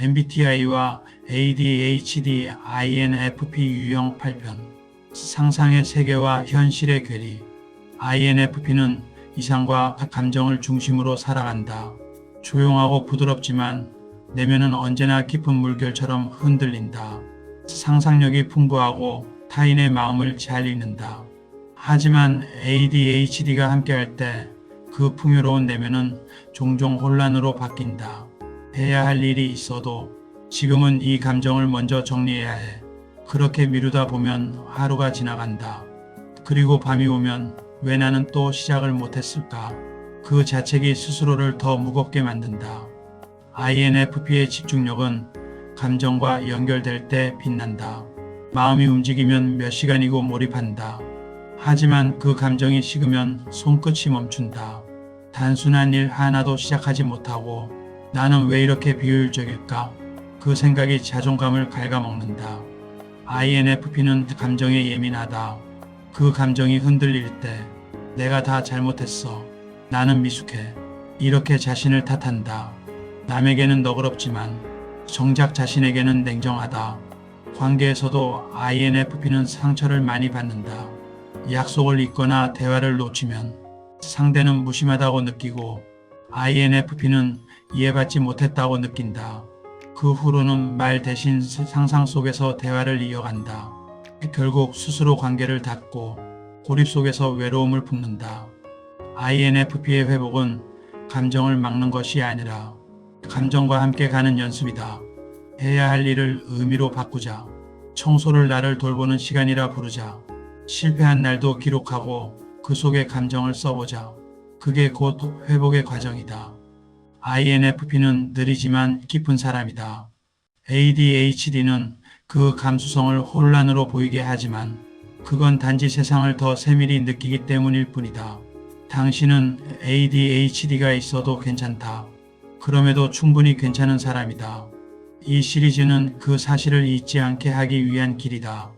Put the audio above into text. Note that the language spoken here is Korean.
MBTI와 ADHD INFP 유형 8편 상상의 세계와 현실의 괴리 INFP는 이상과 감정을 중심으로 살아간다. 조용하고 부드럽지만 내면은 언제나 깊은 물결처럼 흔들린다. 상상력이 풍부하고 타인의 마음을 잘 읽는다. 하지만 ADHD가 함께할 때 그 풍요로운 내면은 종종 혼란으로 바뀐다. 해야 할 일이 있어도 지금은 이 감정을 먼저 정리해야 해. 그렇게 미루다 보면 하루가 지나간다. 그리고 밤이 오면 왜 나는 또 시작을 못했을까? 그 자책이 스스로를 더 무겁게 만든다. INFP의 집중력은 감정과 연결될 때 빛난다. 마음이 움직이면 몇 시간이고 몰입한다. 하지만 그 감정이 식으면 손끝이 멈춘다. 단순한 일 하나도 시작하지 못하고 나는 왜 이렇게 비효율적일까? 그 생각이 자존감을 갉아먹는다. INFP는 감정에 예민하다. 그 감정이 흔들릴 때 내가 다 잘못했어. 나는 미숙해. 이렇게 자신을 탓한다. 남에게는 너그럽지만 정작 자신에게는 냉정하다. 관계에서도 INFP는 상처를 많이 받는다. 약속을 잊거나 대화를 놓치면 상대는 무심하다고 느끼고 INFP는 이해받지 못했다고 느낀다. 그 후로는 말 대신 상상 속에서 대화를 이어간다. 결국 스스로 관계를 닫고 고립 속에서 외로움을 품는다. INFP의 회복은 감정을 막는 것이 아니라 감정과 함께 가는 연습이다. 해야 할 일을 의미로 바꾸자. 청소를 나를 돌보는 시간이라 부르자. 실패한 날도 기록하고 그 속에 감정을 써보자. 그게 곧 회복의 과정이다. INFP는 느리지만 깊은 사람이다. ADHD는 그 감수성을 혼란으로 보이게 하지만 그건 단지 세상을 더 세밀히 느끼기 때문일 뿐이다. 당신은 ADHD가 있어도 괜찮다. 그럼에도 충분히 괜찮은 사람이다. 이 시리즈는 그 사실을 잊지 않게 하기 위한 길이다.